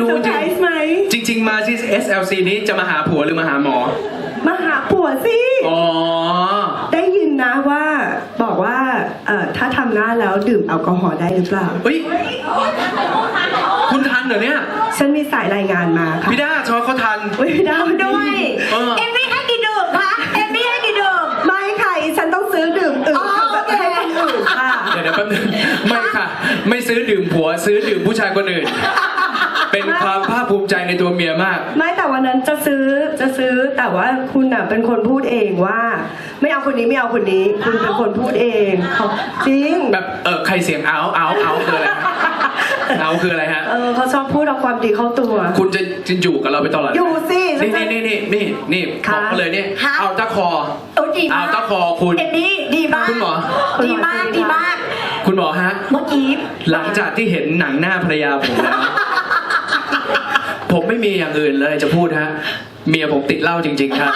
รู้จริงไงไม่รู้เซอจร์ริไพงรส์ไหมจริง ๆ มาที่ SLC นี้จะมาหาผัวหรือมาหาหมอ มาหาผัวสิอ๋อได้ยินนะว่าบอกว่าเอ่อถ้าทำหน้าแล้วดื่มแอลกอฮอล์ได้หรือเปล่า เฮ้ยคุณทันเหรอเนี่ยฉันมีสายรายงานมาค่ะพี่ด้าชอเขาทัน เฮ้ยไม่ได้ด้วย เออ เอมมี่ให้กี่ดื่มคะ เอมมี่ให้กี่ดื่ม ไม่ค่ะอีฉันต้องซื้อดื่มอื่นอ๋อโอเค ให้คนอื่นค่ะ เดี๋ยวเดี๋ยวแป๊บนึงไม่ค่ะ ไม่ซื้อดื่มผัวซื้อดื่มผู้ชายคนอื่น เป็นความภาคภูมิใจในตัวเมียมาก ไม่แต่วันนั้นจะซื้อจะซื้อแต่ว่าคุณอะเป็นคนพูดเองว่า ไม่เอาคนนี้ไม่เอาคนนี้ คุณเป็นคนพูดเองเขาจริงแบบเออใครเสียงเอาเอาเอาคืออะไรฮะเอาคืออะไรฮะเออเขาชอบพูดเอาความดีเข้าตัว คุณจะจะอยู่กับเราไปตลอดอยู่สินี่นี่นี่นี่นี่นี่ค่ะบอกมาเลยนี่ค่ะเอาตะคอโอ้ดีมาเอากตะคอคุณเอมมี่ดีมากคุณหมอดีมากดีมาก คุณหมอฮะเมื่อกี้หลังจากที่เห็นหนังหน้าภรรยาผมแล้ว ผมไม่มีอย่างอื่นเลยจะพูดฮะ เมียผมติดเหล้าจริง ๆ ครับ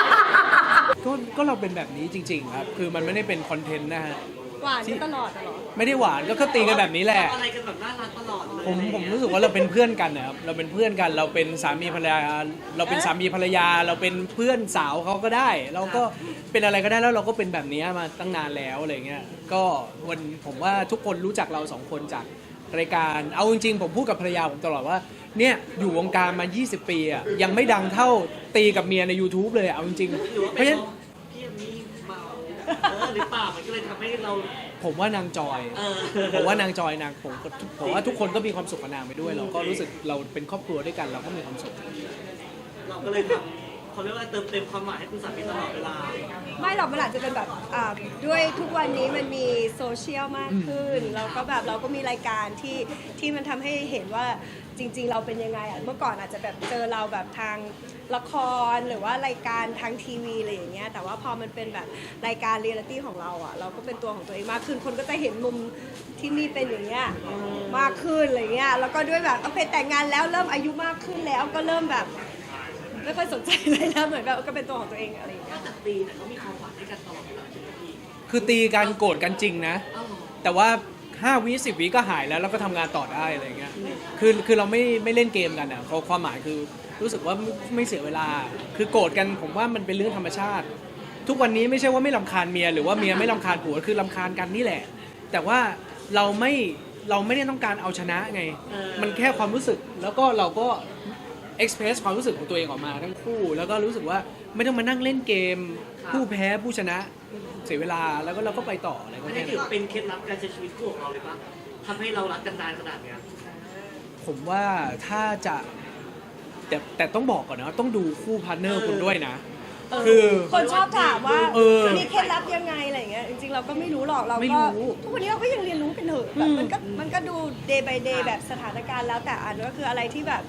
ก็ก็เราเป็นแบบนี้จริง ๆ ครับ คือมันไม่ได้เป็นคอนเทนต์นะฮะ หวานตลอดตลอดไม่ได้หวานก็ก็ตีกันแบบนี้แหละ อะไรกันแบบน่ารักตลอดเลยผมผมรู้สึกว่าเราเป็นเพื่อนกันนะครับ เราเป็นเพื่อนกันเราเป็นสามีภรรยา เราเป็นสามีภรรยา เราเป็นเพื่อนสาวเขาก็ได้ เราก็เป็นอะไรก็ได้แล้วเราก็เป็นแบบนี้มาตั้งนานแล้วอะไรเงี้ย ก็วันผมว่าทุกคนรู้จักเราสองคนจาก รายการ เอาจริงๆผมพูดกับภรรยาผมตลอดว่า เนี่ยอยู่วงการมา 20 ปีอะยังไม่ดังเท่าตีกับเมียใน YouTube เลยอะเอาจริงๆหรือว่าเพเป็นราะฉะนั้นเพราะพี่เอมมี่เมาเออหรือเปล่ามันก็เลยทำให้เรา ผมว่านางจอย เออ ผมว่านางจอยนางผมก็ผมว่าทุกคนก็มีความสุขกับนางไปด้วย เราก็รู้สึกเราเป็นครอบครัวด้วยกันเราก็มีความสุข เราก็เลยทำ เขาเรียกว่าเติมเต็มความหมายให้คุณสามีตลอดเวลา ไม่หรอกมันอาจจะเป็นแบบอ่าด้วยทุกวันนี้มันมีโซเชียลมากขึ้นแล้วก็แบบเราก็มีรายการที่ที่มันทำให้เห็นว่าจริง ๆ เราเป็นยังไงอะเมื่อก่อนอาจจะแบบเจอเราแบบทางละครหรือว่ารายการทางทีวีอะไรอย่างเงี้ยแต่ว่าพอมันเป็นแบบรายการเรียลลิตี้ของเราอะเราก็เป็นตัวของตัวเองมากขึ้นคนก็จะเห็นมุมที่มีเป็นอย่างเงี้ยมากขึ้นอะไรเงี้ยแล้วก็ด้วยแบบโอเคแต่งงานแล้วเริ่มอายุมากขึ้นแล้วก็เริ่มแบบ ไม่ค่อยสนใจเลยแล้วเหมือนแบบก็เป็นตัวของตัวเองอะไรอย่างเงี้ยถ้าแต่ตีแต่เขามีความหวังให้กันตลอดเวลาใช่ไหมพี่คือตีกันโกรธกันจริงนะ เอ้าแต่ว่า 5 วิ10วิก็หายแล้วแล้วก็ทำงานต่อได้อะไรเงี้ย คือคือเราไม่ไม่เล่นเกมกันอะเขาความหมายคือรู้สึกว่าไม่ไม่เสียเวลา คือโกรธกันผมว่ามันเป็นเรื่องธรรมชาติ ทุกวันนี้ไม่ใช่ว่าไม่ลำคาญเมียหรือว่าเมียไม่ลำคาญผัวคือลำคาญกันนี่แหละ แต่ว่าเราไม่เราไม่ได้ต้องการเอาชนะไง มันแค่ความรู้สึกแล้วก็เราก็ เอ็กเพรสความรู้สึกของตัวเองออกมาทั้งคู่ แล้วก็รู้สึกว่าไม่ต้องมานั่งเล่นเกม ผู้แพ้ผู้ชนะเสียเวลาแล้วก็เราก็ไปต่ออะไรก็ไม่แค่ได้ถือนั้นเป็นเคล็ดลับการใช้ชีวิตคู่ของเราเลยปะทำให้เรารักกันนานขนาดเนี้ยผมว่าถ้าจะแต่แต่ต้องบอกก่อนนะต้องดูคู่พาร์ทเนอร์คุณด้วยนะ คือ คนชอบถามว่าเออมีเคล็ดลับยังไงอะไรอย่างเงี้ยจริงๆเราก็ไม่รู้หรอกเราไม่ก็รู้ทุกวันนี้เราก็ยังเรียนรู้กันเถอะแบบมันก็มันก็ดู day by day แบบสถานการณ์แล้วแต่อันก็คืออะไรที่แบบ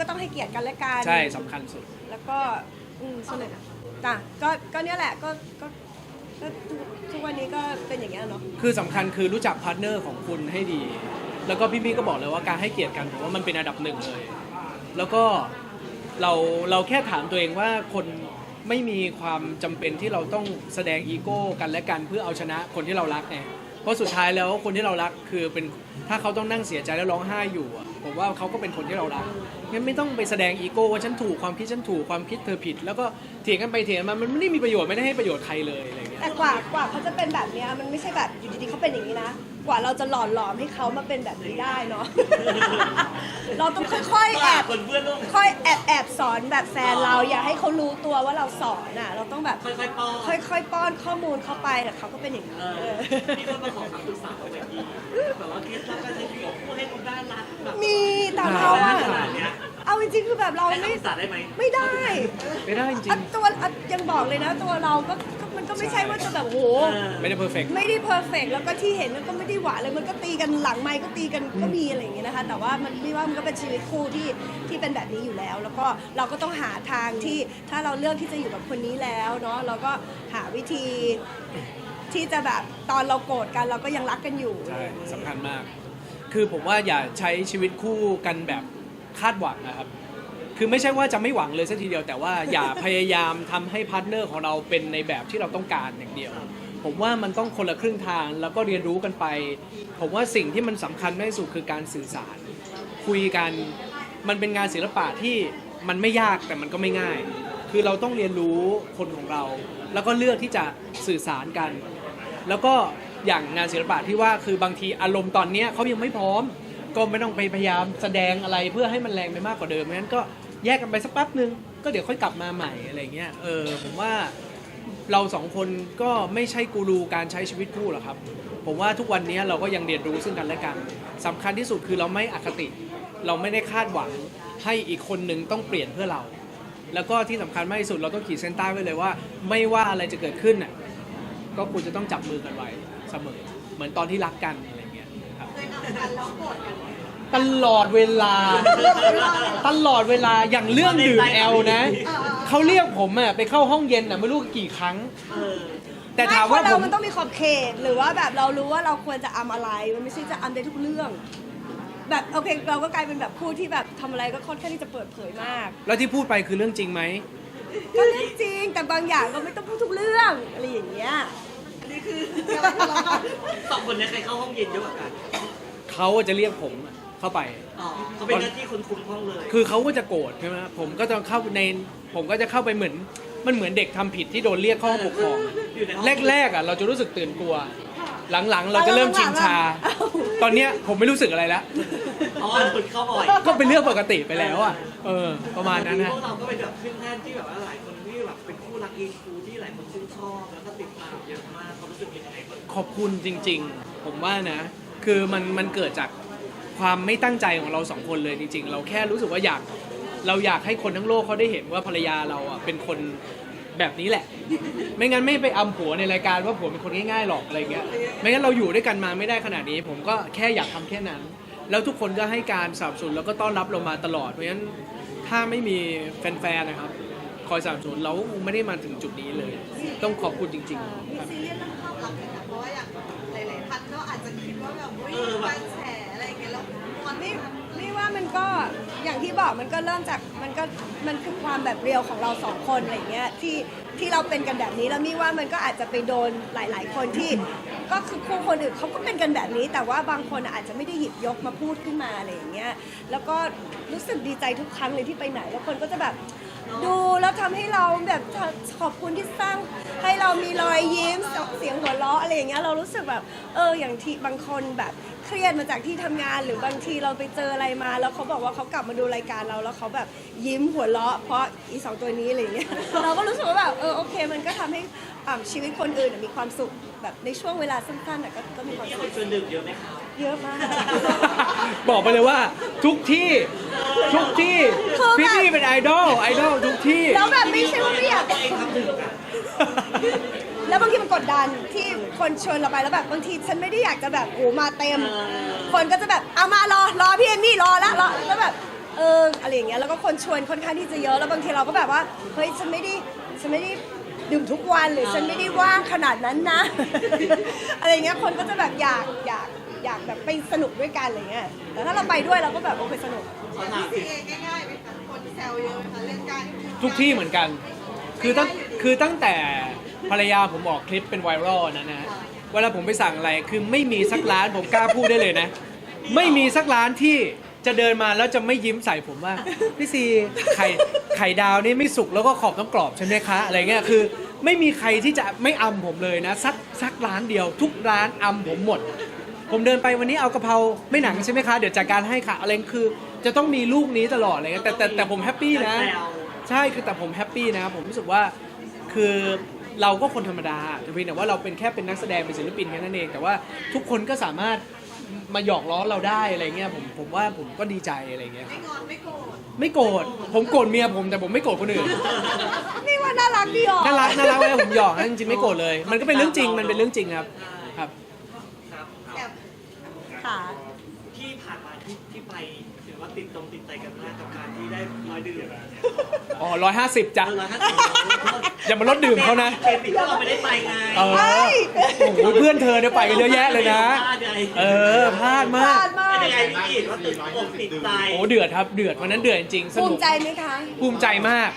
ก็ต้องให้เกียรติกันและกัน ใช่สำคัญสุด แล้วก็อืมสนุกจ้ะก็ก็เนี่ยแหละก็ก็ก็ทุกทุกวันนี้ก็เป็นอย่างเงี้ยเนาะ คือสำคัญคือรู้จักพาร์ทเนอร์ของคุณให้ดี แล้วก็พี่ๆก็บอกเลยว่าการให้เกียรติกันผมว่ามันเป็นอันดับหนึ่งเลย แล้วก็เราเราแค่ถามตัวเองว่าคนไม่มีความจำเป็นที่เราต้องแสดงอีโก้กันและกันเพื่อเอาชนะคนที่เรารักไง เพราะสุดท้ายแล้วคนที่เรารักคือเป็นถ้าเขาต้องนั่งเสียใจแล้วร้องไห้อยู่อะผมว่าเขาก็เป็นคนที่เรารักงั้นไม่ต้องไปแสดงอีโก้ว่าฉันถูกความคิดฉันถูกความคิดเธอผิด แล้วก็เถียงกันไปเถียงกันมามันไม่ได้มีประโยชน์ไม่ได้ให้ประโยชน์ใครเลยอะไรอย่างเงี้ยแต่กว่ากว่าเขาจะเป็นแบบเนี้ยมันไม่ใช่แบบอยู่ดีๆเขาเป็นอย่างนี้นะ ว่าเราจะหล่อหลอมให้เขามาเป็นแบบนี้ได้เนาะ เราต้องค่อยๆแอบคนเพื่อนร่วมค่อยแอบแอบสอนแบบแฟนเราอย่าให้เขารู้ตัวว่าเราสอนอะ เราต้องแบบค่อยๆป้อน ค่อยๆป้อนข้อมูลเข้าไปแต่เขาก็เป็นอย่างนี้เอเอออมีคนมาขอคำปรึกษาไหมพี่แบบว่าเคล็ดลับการใช้ชีวิตของคู่ ให้คุณน่ารักแบบมีแต่เราอะขนาดเนี้ยเอาจริงๆคือแบบเราให้ไม่ คำปรึกษาได้ไหมไม่ได้ไม่ได้จริอะงตัวอะยังบอกเลยนะ ตัวเราก็ก็มันก็ไม่ใช่ว่าจะแบบโอ้โหเออๆไม่ได้เพอร์เฟกไม่ได้เพอร์เฟกแล้วก็ที่เห็นมันก็ไม่ได้หวานเลยมันก็ตีกันหลังไมค์ก็ตีกันก็มีอะไรอย่างเงี้ยนะคะ แต่ว่ามันไม่ว่ามันก็เป็นชีวิตคู่ที่ที่เป็นแบบนี้อยู่แล้ว แล้วก็เราก็ต้องหาทางที่ถ้าเราเลือกที่จะอยู่กับคนนี้แล้วเนาะเราก็หาวิธีที่จะแบบตอนเราโกรธกันเราก็ยังรักกันอยู่ ใช่สำคัญมาก คือผมว่าอย่าใช้ชีวิตคู่กันแบบคาดหวังนะครับ คือไม่ใช่ว่าจะไม่หวังเลยสักทีเดียวแต่ว่าอย่าพยายามทำให้พาร์ทเนอร์ของเราเป็นในแบบที่เราต้องการอย่างเดียว ผมว่ามันต้องคนละครึ่งทางแล้วก็เรียนรู้กันไป ผมว่าสิ่งที่มันสำคัญมากที่สุดคือการสื่อสาร คุยกันมันเป็นงานศิลปะที่มันไม่ยากแต่มันก็ไม่ง่าย คือเราต้องเรียนรู้คนของเรา แล้วก็เลือกที่จะสื่อสารกัน แล้วก็ อย่างงานศิลปะที่ว่าคือบางทีอารมณ์ตอนเนี้ยเขายังไม่พร้อม ก็ไม่ต้องไปพยายามแสดงอะไรเพื่อให้มันแรงไปมากกว่าเดิมงั้นก็แยกกันไปสักแป๊บนึงก็เดี๋ยวค่อยกลับมาใหม่อะไรเงี้ยเออผมว่าเราสองคนก็ไม่ใช่กูรูการใช้ชีวิตคู่หรอกครับ ผมว่าทุกวันนี้เราก็ยังเรียนรู้ซึ่งกันและกันสำคัญที่สุดคือเราไม่อคติ เราไม่ได้คาดหวังให้อีกคนหนึ่งต้องเปลี่ยนเพื่อเรา แล้วก็ที่สำคัญมากที่สุดเราต้องขีดเส้นใต้ไว้เลยว่า ไม่ว่าอะไรจะเกิดขึ้นน่ะก็ควรจะต้องจับมือกันไว้ เสมอ เหมือนตอนที่รักกันอะไรเงี้ยครับตลอดเวลา ตลอดเวลาอย่างเรื่องดื่มแอลนะเขาเรียกผมอะไปเข้าห้องเย็นอะไม่รู้กี่ครั้งเออแต่ถามว่าไคนผเราม มันต้องมีขอบเขตหรือว่าแบบเรารู้ว่าเราควรจะอำอะไร มันไม่ใช่จะอำได้ทุกเรื่อง แบบโอเคเราก็กลายเป็นแบบคู่ที่แบบทำอะไรก็ค่อนข้างที่จะเปิดเผยมาก แล้วที่พูดไปคือเรื่องจริงไหม ก็เรื่องจริงแต่บางอย่างก็ไม่ต้องพูดทุกเรื่องอะไรอย่างเงี้ยนี่คือ สองคนนี้ใครเข้าห้องเย็นเยอะกว่ากันเขาจะเรียกผมเข้าไป อ๋อเขาเป็นหน้าที่คนคุมห้องเลย คือเขาก็จะโกรธใช่ไหมผมก็จะเข้าในผมก็จะเข้าไปเหมือน มันเหมือนเด็กทำผิดที่โดนเรียกเข้าห้องปกครอง อยู่ในห้องแรกๆอะเราจะรู้สึกตื่นกลัว หลังๆ เราจะเริ่มชินชา ตอนเนี้ยผมไม่รู้สึกอะไรแล้ว อ๋อคนเข้าบ่อยก็เป็นเรื่องปกติไปแล้วอะ เออ ประมาณนั้นพนะวกเราก็เป็นแบบขึ้นแท่นที่แบบว่าหลายคนที่แบบเป็นคู่รักอีคูที่หลายคนชื่นชอบแล้วก็ติดตามเยอะมากเขอบคุณจริง ๆ ผมว่านะ คือมันมันเกิดจากความไม่ตั้งใจของเราสองคนเลยจริง ๆ เราแค่รู้สึกว่าอยากเราอยากให้คนทั้งโลกเขาได้เห็นว่าภรรยาเราอะเป็นคนแบบนี้แหละ ไม่งั้นไม่ไปอำผัวในรายการว่าผัวเป็นคนง่ายๆหรอกอะไรเงี้ย ไม่งั้นเราอยู่ด้วยกันมาไม่ได้ขนาดนี้ ผมก็แค่อยากทำแค่นั้น แล้วทุกคนก็ให้การสนับสนุนแล้วก็ต้อนรับเรามาตลอด เพราะฉะนั้นถ้าไม่มีแฟนๆนะครับ คอยสนับสนุนเราก็คงไม่ได้มาถึงจุดนี้เลย ต้องขอบคุณจริง ๆ ครับ ซีเรียสเรื่องภาพลักษณ์เลยนะเพราะว่าอย่างหลาย ๆ ท่านก็อาจจะคิดว่าแบบเฮ้ยการแฉอะไรอย่างเงี้ยแล้วมันไม่นี่นี่ว่ามันก็อย่างที่บอกมันก็เริ่มจากมันก็มันคือความแบบเรียวของเราสองคนอะไรเงี้ยที่ที่เราเป็นกันแบบนี้แล้วมี่ว่ามันก็อาจจะไปโดนหลาย ๆ คนที่ก็คือคู่คนอื่นเขาก็เป็นกันแบบนี้ แต่ว่าบางคนอาจจะไม่ได้หยิบยกมาพูดขึ้นมาอะไรอย่างเงี้ยแล้วก็รู้สึกดีใจทุกครั้งเลยที่ไปไหน แล้วคนก็จะแบบ ดูแล้วทำให้เราแบบขอบคุณที่สร้าง ให้เรามีรอยยิ้มเสียงหัวเราะอะไรอย่างเงี้ยเรารู้สึกแบบเอออย่างที่บางคนแบบเครียดมาจากที่ทำงานหรือบางทีเราไปเจออะไรมา แล้วเขาบอกว่าเขากลับมาดูรายการเราแล้วเขาแบบยิ้มหัวเราะ เพราะอีสองตัวนี้อะไรอย่างเงี้ยเราก็รู้สึกว่าแบบเออโอเค มันก็ทำให้อ่าชีวิตคนอื่นอะมีความสุขแบบในช่วงเวลาสั้นๆอะก็ก็มีความมีสุคนขชวนดื่มเยอะไหมครับ เยอะมาก บอกไปเลยว่าทุกที่ทุกที่คือแบบ พี่นี่เป็นไอดอลไอดอลทุกที่ แล้วแบบไม่ใช่ว่าไม่อยากตัวเองทำดื่มอะแล้วบางทีมันกดดันที่คนชวนเราไปแล้วแบบบางทีฉันไม่ได้อยากจะแบบโอ้มาเต็ม คนก็จะแบบเอามารอรอพี่เอมมี่รอแล้วรอแล้วแบบเอออะไรอย่างเงี้ยแล้วก็คนชวนค่อนข้างที่จะเยอะแล้วบางทีเราก็แบบว่าเฮ้ยฉันไม่ได้ฉันไม่ได้ดื่มทุกวันหรือฉันไม่ได้ว่างขนาดนั้นนะ อะไรอย่างเงี้ยคนก็จะแบบอยากอยาก อยากแบบไปสนุกด้วยกันอะไรเงี้ยแต่ถ้าเราไปด้วยเราก็แบบโอเคสนุกขอถามซีสิเองง่ายๆไหมคะคนแซวเยอะไหมคะเรื่องการทุกที่เหมือนกัน คือตั้ง คือตั้งแต่ภรรยาผมบอกคลิปเป็นไวรัลนะนะเวลาผมไปสั่งอะไร คือไม่มีสักร้านผมกล้าพูดได้เลยนะ ไม่มีสักร้านที่จะเดินมาแล้วจะไม่ยิ้มใส่ผมว่า พี่ซีไข่ไข่ดาวนี่ไม่สุกแล้วก็ขอบต้องกรอบใช่ไหมคะ อะไรเงี้ย คือ ไม่มีใครที่จะไม่อำผมเลยนะ สักสักร้านเดียว ทุกร้านอำผมหมด ผมเดินไปวันนี้เอากะเพราไม่หนังใช่ไหมคะ เดี๋ยวจัดการให้ค่ะอะไรคือ จะต้องมีลูกนี้ตลอดอะไรเงี้ยแต่แต่แต่ผมแฮปปี้นะแซวใช่คือแต่ผมแฮปปี้นะ ผมรู้สึกว่าคือเราก็คนธรรมดาแต่เพียงแต่ว่าเราเป็นแค่เป็นนักแสดงเป็นศิลปินแค่นั้นเอง แต่ว่าทุกคนก็สามารถมาหยอกล้อเราได้อะไรเงี้ยผมผมว่าผมก็ดีใจอะไรเงี้ยไม่งอนไม่โกรธไม่โกรธผมโกรธเมียผมแต่ผมไม่โกรธคนอื่นนี่ว่าน่ารักดีอะน่ารักน่ารักเลยผมหยอกนะจริงๆไม่โกรธเลย มันก็เป็นเรื่องจริงมันเป็นเรื่องจริงครับครับ ครับแอบค่ะ ที่ผ่านมาที่ที่ไปถึงว่าติดตรงติดใจกันมากกับการที่ได้ร้อยดื่มอ๋อร้อยห้าสิบจ้ะเออร้อยห้าสิบอย่ามาลดดื่มเขานะเกมติดก็เราไม่ได้ไปไงเออ โอ้โหเพื่อนเธอเนี่ยไปกันเยอะแยะเลยนะ เออพลาดพมากลาดมากเป็นยังไงพี่ว่าติดอกติดใจโอ้เดือดครับเดือดวันนั้นเดือดจริงๆสภูนุมิก ใจไหมคะ ภูมิใจมาก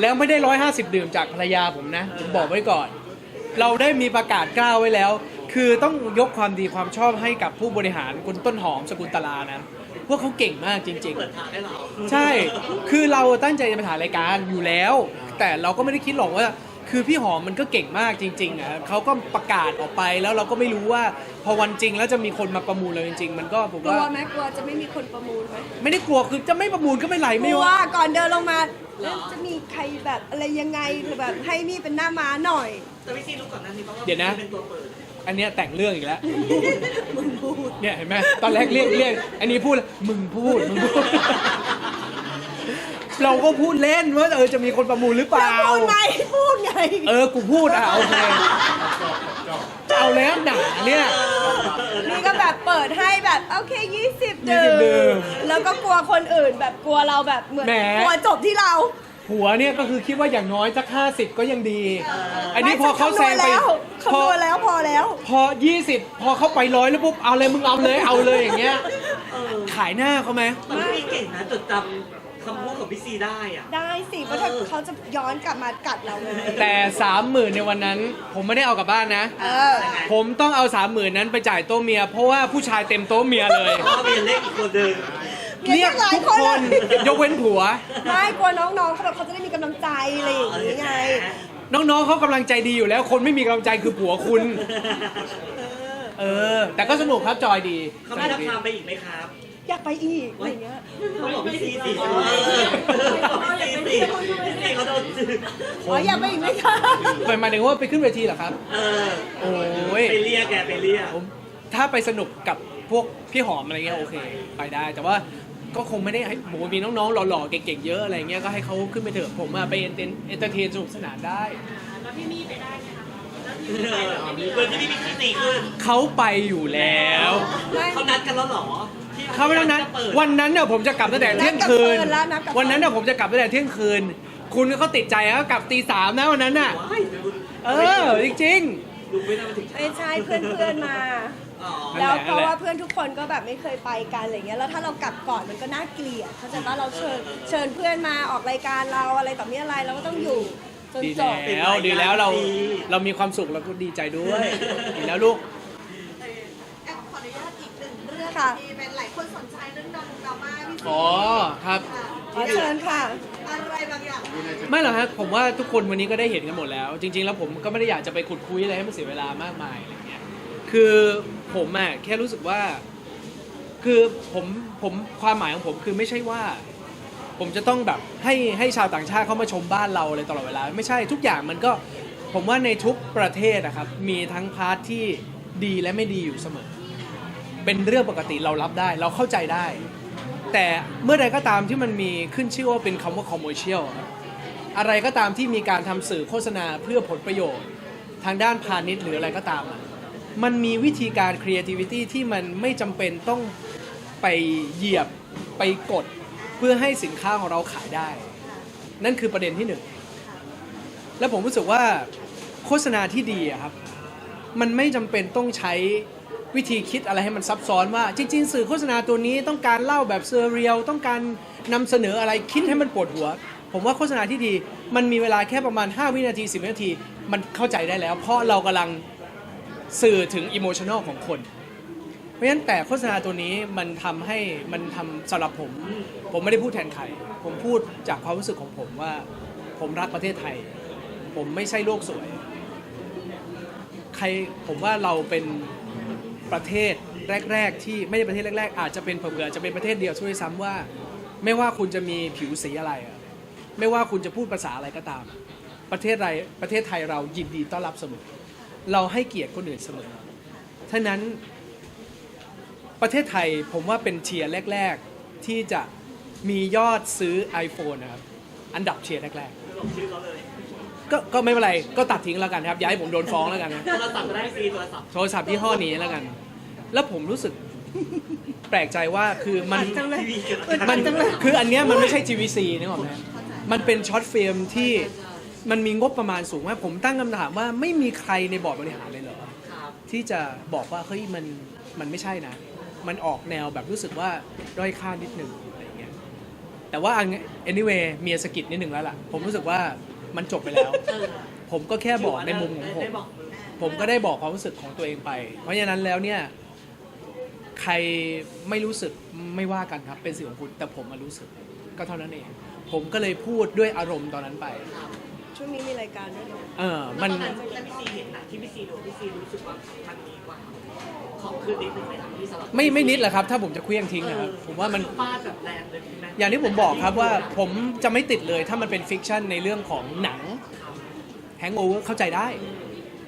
แล้วไม่ได้ร้อยห้าสิบดื่มจากภรรยาผมนะ ผมบอกไว้ก่อน เราได้มีประกาศกล้าวไว้แล้ว คือต้องยกความดีความชอบให้กับผู้บริหารคุณต้นหอมสกุลตลานะพวกเขาเก่งมากจริงเปิดทางให้เราๆใช่ คือเราตั้งใจจะมาถ่ายรายการอยู่แล้ว แต่เราก็ไม่ได้คิดหรอกว่า คือพี่หอมมันก็เก่งมากจริงๆอะเขาก็ประกาศออกไปแล้วเราก็ไม่รู้ว่า พอวันจริงแล้วจะมีคนมาประมูลเราจริง ๆ มันก็ผมกลัวว่าไหมกลัวจะไม่มีคนประมูลไหมไม่ได้กลัวคือจะไม่ประมูลก็ไม่ไหลกไม่ลัวว่า ก่อนเดินลงมาแล้วจะมีใครแบบอะไรยังไงหรือแบบให้มี่เป็นหน้าม้าหน่อย แต่พี่ซีรู้ก่อนหน้านี้เพราะว่าเดี๋ยวนะ เป็นตัวเปิด อันเนี้ยแต่งเรื่องอีกแล้วเนี่ยเห็นไหมตอนแรกเรียกเรียกอันนี้พูดมึงพูดมึงพูด เราก็พูดเล่นว่าเออจะมีคนประมูลหรือเปล่า พูดไงพูดไงเออกูพูดอะโอเคจะเอาแล้วหนาเนี่ยนี่ก็แบบเปิดให้แบบโอเค20 20ดื่ดื่มมแล้วก็กลัวคนอื่นแบบกลัวเราแบบเหมือนแหม กลัวจบที่เรา หัวเนี่ยก็คือคิดว่าอย่างน้อยสักห้าสิบก็ยังดี อันนี้พอเขาแซงไปคำนวณแล้วคำนวณแล้วพอแล้ว พอยี่สิบพอเขาไปร้อยแล้วปุ๊บเอาเลยมึงเอาเลยเอาเลยอย่างเงี้ยเออขายหน้าเขาไหมแต่พี่ซีเก่งนะจดจำคำพูดของพี่ซีได้อะได้สิเพราะถ้าเขาจะย้อนกลับมากัดเราเลยแต่สามหมื่นในวันนั้น ผมไม่ได้เอากลับบ้านนะเออผมต้องเอาสามหมื่นนั้นไปจ่ายโต๊ะเมีย เพราะว่าผู้ชายเต็มโต๊ะเมียเลยเพราะว่าเป็นเลขอีกคนหนึ่ง เรียกทุกคน ยกเว้นผัว ไม่กลัวน้องๆเขาแบบเขาจะได้มีกำลังใจอะไรอย่างนี้ไง น้องๆเขากำลังใจดีอยู่แล้ว คนไม่มีกำลังใจคือผัวคุณ เออ แต่ก็สนุกครับจอยดีเขาไม่รับทามไปอีกไหมครับอยากไปอีกอะไรอย่างเงี้ยเขาบอกพี่ซีสิเออเขาบอกพี่ซีสิพี่ซีเขาโดนจืดอ๋ออยากไปอีกไหมคะหมายหมายถึงว่าไปขึ้นเวทีเหรอครับ เออ โอ้ยไปเรียกแกไปเรียกผมถ้าไปสนุกกับพวกพี่หอมอะไรเงี้ยโอเค ไปได้แต่ว่า ก็คงไม่ได้ให้โหมีน้องๆหล่อๆเก่งๆเยอะอะไรเงี้ยก็ให้เขาขึ้นไปเถอะผมอะไปเอนเตนเอนเตอร์เทนสนุกสนานได้เออเพื่อนที่พี่ซีตีขึ้นเขาไปอยู่แล้วไม่เขานัดกันแล้วเหรอที่เขาไม่ต้องนั้นจะเปิดวันนั้นเนี่ยผมจะกลับตั้งแต่เที่ยงคืน นัดกับเฟิร์นแล้วนัดกับเฟิร์น วันนั้นเนี่ยผมจะกลับตั้งแต่เที่ยงคืน คุณก็ติดใจแล้วกลับตีสามนะวันนั้นน่ะ ว้ายเดี๋ยวคุณเออจริงดูไม่น่ามาถึง ไม่ใช่เพื่อนเพื่อนๆมาอ๋อ แล้วนั่นแหละเพราะว่าเพื่อนทุกคนก็แบบไม่เคยไปกันอะไรเงี้ยแล้วถ้าเรากลับก่อนมันก็น่าเกลียดเข้าใจปะเราเชิญเชิญเพื่อนมาออกรายการเราอะไรต่อมีอะไรเราก็ต้องอยู่จนๆดีจบแล้วดีแล้วเราเรามีความสุขเราก็ดีใจด้วย ดีแล้วลูก แอปขออนุญาตอีกหนึ่งเรื่องค่ะ ที่เป็นหลายคนสนใจเรื่องดราม่าดราม่าพี่ซีอ๋อครับ ค่ะขอเชิญค่ะ อะไรบางอย่างไม่หรอกครับผมว่าทุกคนวันนี้ก็ได้เห็นกันหมดแล้ว จริง ๆ แล้วผมก็ไม่ได้อยากจะไปขุดคุยอะไรให้มันเสียเวลามากมายอะไรเงี้ยคือ ผมอะแค่รู้สึกว่า คือผมผมความหมายของผมคือไม่ใช่ว่า ผมจะต้องแบบให้ให้ชาวต่างชาติเข้ามาชมบ้านเราเลยตลอดเวลา ไม่ใช่ทุกอย่างมันก็ผมว่าในทุกประเทศนะครับ มีทั้งพาร์ทที่ดีและไม่ดีอยู่เสมอ เป็นเรื่องปกติเรารับได้ เราเข้าใจได้ แต่เมื่อใดก็ตามที่มันมีขึ้นชื่อว่าเป็นคำว่า commercial อะครับอะไรก็ตามที่มีการทำสื่อโฆษณาเพื่อผลประโยชน์ ทางด้านพาณิชย์หรืออะไรก็ตามอะ มันมีวิธีการ creativity ที่มันไม่จำเป็นต้องไปเหยียบไปกดเพื่อให้สินค้าของเราขายได้ นั่นคือประเด็นที่หนึ่ง แล้วผมรู้สึกว่าโฆษณาที่ดีอะครับ มันไม่จำเป็นต้องใช้วิธีคิดอะไรให้มันซับซ้อนว่า จริง ๆ สื่อโฆษณาตัวนี้ต้องการเล่าแบบเซอร์เรียลต้องการนำเสนออะไรคิดให้มันปวดหัว ผมว่าโฆษณาที่ดี มันมีเวลาแค่ประมาณ 5 วินาที 10 วินาที มันเข้าใจได้แล้ว เพราะเรากำลัง สื่อถึงอิโมชันอลของคน เพราะฉะนั้นแต่โฆษณาตัวนี้มันทำให้มันทำสำหรับผม ผมไม่ได้พูดแทนใคร ผมพูดจากความรู้สึกของผมว่า ผมรักประเทศไทย ผมไม่ใช่โลกสวย ใครผมว่าเราเป็นประเทศแรก ๆ ที่ไม่ใช่ประเทศแรก ๆ อาจจะเป็นเผื่อจะเป็นประเทศเดียวช่วยซ้ำว่า ไม่ว่าคุณจะมีผิวสีอะไรอะไม่ว่าคุณจะพูดภาษาอะไรก็ตาม ประเทศไรประเทศไทยเรายินดีต้อนรับเสมอ เราให้เกียรติคนอื่นเสมอท่านั้นประเทศไทยผมว่าเป็นเทียร์แรก ๆ ที่จะมียอดซื้อ iPhone นะครับ อันดับเทียร์แรกบอกชื่อเขาเลยๆก็ก็ไม่เป็นไร ก็ตัดทิ้งแล้วกันครับ อย่าให้ผมโดนฟ้องแล้วกันนะ โทรศัพท์ก็ได้ฟรีโทรศัพท์โทรศัพท์ยี่ห้อนี้แล้วกัน แล้วผมรู้สึกแปลกใจว่าคือมันจังเลยมันคืออันเนี้ยมันไม่ใช่ GVC นึกออกไหมมันเป็นช็อตฟิล์มที่ มันมีงบประมาณสูงมากผมตั้งคำถามว่าไม่มีใครในบอร์ดบริหารเลยเหรอครับที่จะบอกว่าเฮ้ยมันมันไม่ใช่นะ มันออกแนวแบบรู้สึกว่าด้อยค่านิดหนึ่งอะไรอย่างเงี้ยแต่ว่าอัน anyway เมียสะกิดนิดหนึ่งแล้วล่ะ ผมรู้สึกว่ามันจบไปแล้วเออผมก็แค่บอกในมุมของผมได้บอกผมก็ได้บอกความรู้สึกของตัวเองไป เพราะฉะนั้นแล้วเนี่ยใครไม่รู้สึกไม่ว่ากันครับเป็นสิ่งของคุณแต่ผมมารู้สึกก็เท่านั้นเอง ผมก็เลยพูดด้วยอารมณ์ตอนนั้นไป ช่วงนี้มีรายการด้วยเนอะเออ มัน ตอนนั้นที่พี่ซีเห็นหนังที่พี่ซีดูพี่ซีรู้สึกว่ามันดีกว่าของคือนิดนึงเลยนะที่สำหรับไม่ไม่นิดแหละครับ ถ้าผมจะเคลี้ยงทิ้งนะครับ ผมว่ามัน ฟาดแบบแรงเลยใช่ไหมอย่างที่ผมบอกครับว่าผมจะไม่ติดเลยถ้ามันเป็นฟิกชันในเรื่องของหนังแฮงโอเวอร์เข้าใจได้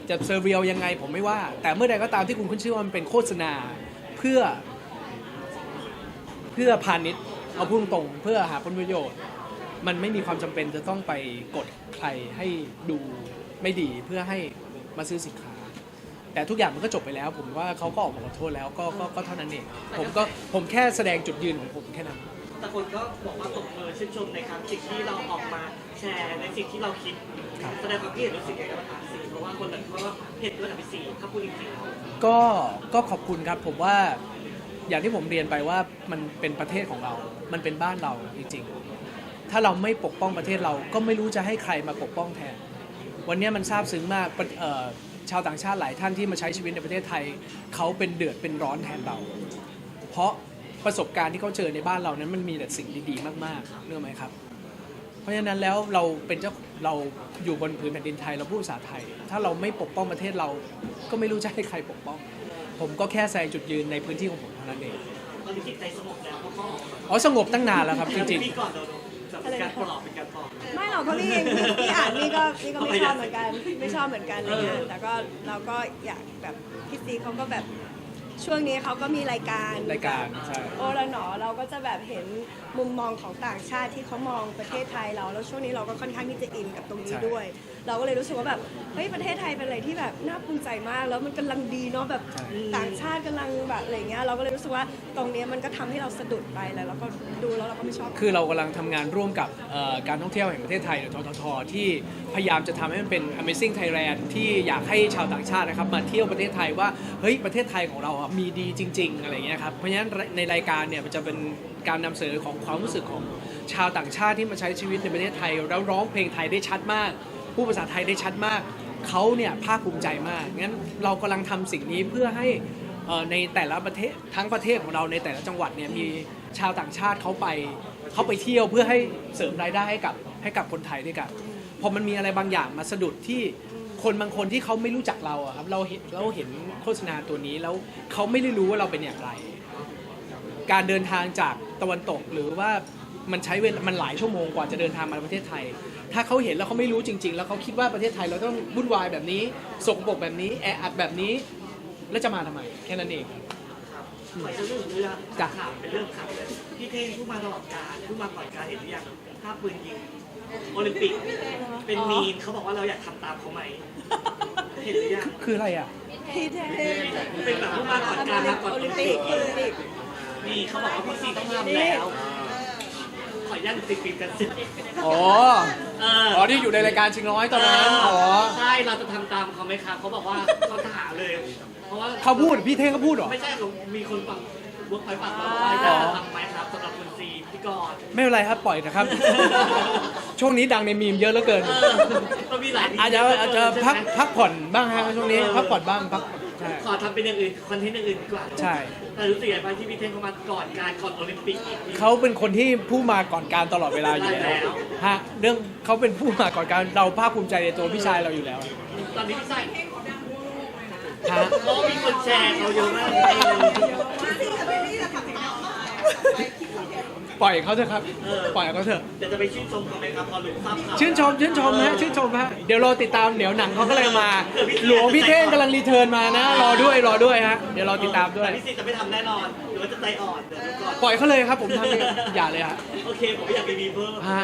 จะเซอร์เรียลยังไงผมไม่ว่า แต่เมื่อใดก็ตามที่คุณขึ้นชื่อว่ามันเป็นโฆษณาเพื่อ เพื่อพาณิชย์เอาพุ่งตรงๆเพื่อหาผลประโยชน์ มันไม่มีความจำเป็นจะต้องไปกดใครให้ดูไม่ดีเพื่อให้มาซื้อสินค้า แต่ทุกอย่างมันก็จบไปแล้ว ผมว่าเขาก็ออกมาขอโทษแล้วก็ก็ก็เท่านั้นเองผมก็ผมแค่แสดงจุดยืนของผมแค่นั้นแต่คนก็บอกว่าตบมือชื่นชมในครับสิ่งที่เราออกมาแชร์ในสิ่งที่เราคิดครับแสดงความคิดเห็นรู้สึกยังไงกับพี่ซีเพราะว่าคนหนึ่งเขาก็เห็นด้วยกับพี่ซีถ้าพูดจริงๆแล้วก็ก็ขอบคุณครับผมว่าอย่างที่ผมเรียนไปว่ามันเป็นประเทศของเรา มันเป็นบ้านเราจริงๆ ถ้าเราไม่ปกป้องประเทศเราก็ไม่รู้จะให้ใครมาปกป้องแทน วันนี้มันซาบซึ้งมากประเอ่อชาวต่างชาติหลายท่านที่มาใช้ชีวิตในประเทศไทย เขาเป็นเดือดเป็นร้อนแทนเรา เพราะประสบการณ์ที่เขาเจอในบ้านเรานั้นมันมีแต่สิ่งดีๆมากๆเนื่อไหมครับ เพราะฉะนั้นแล้วเราเป็นเจ้าเราอยู่บนผืนแผ่นดินไทยเราพูดภาษาไทย ถ้าเราไม่ปกป้องประเทศเรา ก็ไม่รู้จะให้ใครปกป้อง ผมก็แค่แสดงจุดยืนในพื้นที่ของผมเท่านั้นเองตอนนี้จิตใจสงบแล้วเพราะเขาออกมาอ๋อสงบตั้งนานแล้วครับจริงพี่ก่ อนโดนแบบเป็นการปลอบเป็นการปลอบ ไม่หรอกเพราะนี่เองพี่อ่านนี่ก็นี่ก็ไม่ชอบเหมือนกัน ไม่ชอบเหมือนกันอะไรเงี้ยแต่ก็เราก็อยากแบบพี่ซีเขาก็แบบ ช่วงนี้เขาก็มีรายการๆรายการใช่ โอละหนอเราก็จะแบบเห็นมุมมองของต่างชาติที่เขามองประเทศไทยเรา แล้วช่วงนี้เราก็ค่อนข้างที่จะอินกับตรงนี้ใช่ ด้วย เราก็เลยรู้สึกว่าแบบเฮ้ยประเทศไทยเป็นอะไรที่แบบน่าภูมิใจมาก แล้วมันกำลังดีเนาะแบบต่างชาติกำลังแบบอะไรเงี้ยเราก็เลยรู้สึกว่าตรงเนี้ยมันก็ทำให้เราสะดุดไปแล้วเราก็ดูแล้วเราก็ไม่ชอบ คือเรากำลังทำงานร่วมกับเอ่อการท่องเที่ยวแห่งประเทศไทยหรือทททที่พยายามจะทำให้มันเป็น Amazing Thailand ที่อยากให้ชาวต่างชาตินะครับมาเที่ยวประเทศไทยว่าเฮ้ยประเทศไทยของเราอะมีดีจริง ๆ อะไรเงี้ยครับ เพราะฉะนั้นในรายการเนี่ยมันจะเป็นการนำเสนอของความรู้สึกของชาวต่างชาติที่มาใช้ชีวิตในประเทศไทย แล้วร้องเพลงไทยได้ชัดมากพูดภาษาไทยได้ชัดมากเขาเนี่ยภาคภูมิใจมากงั้นเรากำลังทำสิ่งนี้เพื่อให้ในแต่ละประเทศทั้งประเทศของเราในแต่ละจังหวัดเนี่ยมีชาวต่างชาติเขาไปเขาไปเที่ยวเพื่อให้เสริมรายได้ให้กับให้กับคนไทยด้วยกันพอมันมีอะไรบางอย่างมาสะดุดที่ คนบางคนที่เขาไม่รู้จักเราอะครับเราเห็นเราเห็นโฆษณาตัวนี้แล้วเขาไม่ได้รู้ว่าเราเป็นอย่างไร การเดินทางจากตะวันตกหรือว่ามันใช้เวลามันหลายชั่วโมงกว่าจะเดินทางมาประเทศไทย ถ้าเขาเห็นแล้วเขาไม่รู้จริง ๆ แล้วเขาคิดว่าประเทศไทยเราต้องวุ่นวายแบบนี้สกปรกแบบนี้แออัดแบบนี้ แล้วจะมาทำไม แค่นั้นเองครับ ขออีกเรื่องหนึ่งเรื่องจ้ะ ข่าวเป็นเรื่องข่าวเลยพี่เท่งผู้มาตลอดการผู้มาก่อนการเห็นหรือยังภาพปืนยิง โอลิมปิก เป็นมีนเขาบอกว่าเราอยากทำตามเขาไหมเห็นหรือยังคืออะไรอะ พี่เท่เป็นแบบผู้มาก่อนการมาก่อนโอลิมปิกนี่เขาบอกว่าพี่ซีต้องทำแล้ว ขออนุญาตติดฟิล์มกันสิอ๋อ เอออ๋อที่อยู่ในรายการชิงร้อยตอนนั้น อ๋อ ใช่เราจะทำตามเขาไหมครับเขาบอกว่าเขาถามเลย เพราะว่าเขาพูด พี่เท่งเขาพูดเหรอ ไม่ใช่ผมมีคนฝั่งเวิร์กพอยต์ฝั่งเราบอกว่าจะทำไหมครับสำหรับคุณซีพี่ กรณ์ไม่เป็นไรครับปล่อยนะครับ ช่วงนี้ดังในมีมเยอะเหลือเกิน เออมันมีหลายอาจจะอาจจะพักพักผ่อนบ้างฮะช่วงนี้พักผ่อนบ้างพักใช่ ขอทำเป็นอย่างอื่นคอนเทนต์อย่างอื่นดีกว่าใช่ แต่รู้สึกยังไงบ้างที่พี่เท่งเขามาก่อนการก่อนโอลิมปิกอีกทีเขาเป็นคนที่ผู้มาก่อนการตลอดเวลาอยู่แล้วแล้วฮะเรื่องเขาเป็นผู้มาก่อนการเราภาคภูมิใจในตัวพี่ชายเราอยู่แล้วตอนนี้พี่ใส่ฮะเพราะว่ามีคนแชร์เขาเยอะมากป ล่อยเขาเถอะครับปล่อยเขาเถอะเดี๋ยวจะไปชื่นชมเขาไหมครับพอหลุดทราบข่าวชื่นชม ชื่นชมฮะชื่นชมฮะเดี๋ยวรอติดตามเดี๋ยวหนังเขาก็เลยมา หลวงพี่เท่งกำลังรีเทิร์นมานะ รอด้วยรอด้วยฮะเดี๋ยวรอติดตามด้วย แต่พี่ซีจะไม่ทำแน่นอนหรือว่าจะใจอ่อนเดี๋ยวดูก่อนปล่อยเขาเลยครับผมทำเองอย่าเลยฮะโอเคผมไม่อยากไปมีเพิ่ม ฮะ